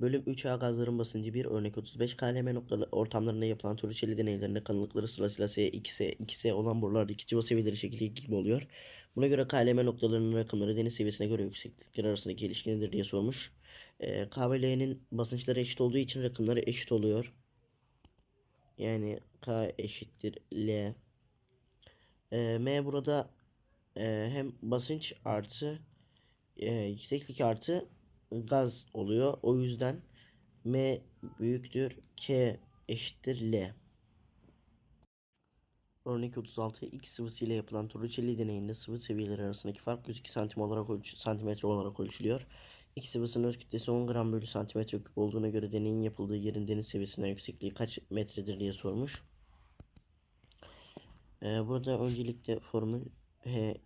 Bölüm 3A gazların basıncı 1 örnek 35 KLM noktalı ortamlarında yapılan Torricelli deneylerinde kalınlıkları sırasıyla S, 2S, 2S olan borularda iki civa seviyeleri şekli 2 gibi oluyor. Buna göre KLM noktalarının rakamları deniz seviyesine göre yükseklikler arasındaki ilişki nedir diye sormuş. Ee, K ve L'nin basınçları eşit olduğu için rakamları eşit oluyor. Yani K eşittir L. Ee, M burada e, hem basınç artı e, yükseklik artı gaz oluyor. O yüzden M büyüktür K eşittir L. Örnek 36 X sıvısı ile yapılan Torricelli deneyinde sıvı seviyeleri arasındaki fark 102 santim olarak ölç santimetre olarak ölçülüyor. X sıvısının öz kütlesi 10 gram bölü santimetre küp olduğuna göre deneyin yapıldığı yerin deniz seviyesinden yüksekliği kaç metredir diye sormuş. Ee, burada öncelikle formül H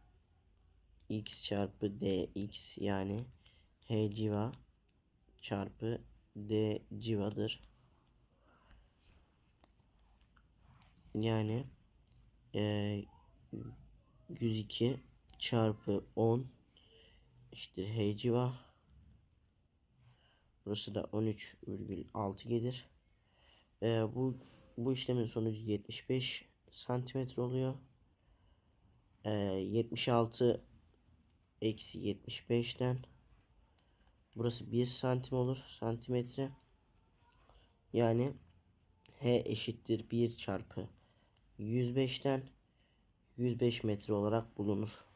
x çarpı dx yani h civa çarpı d civadır. Yani eee 102 çarpı 10 eşittir h civa. Burası da 13,6 gelir. Eee, bu bu işlemin sonucu 75 santimetre oluyor. Eee 76 eksi 75'ten burası 1 santim olur santimetre yani h eşittir 1 çarpı 105'ten 105 metre olarak bulunur.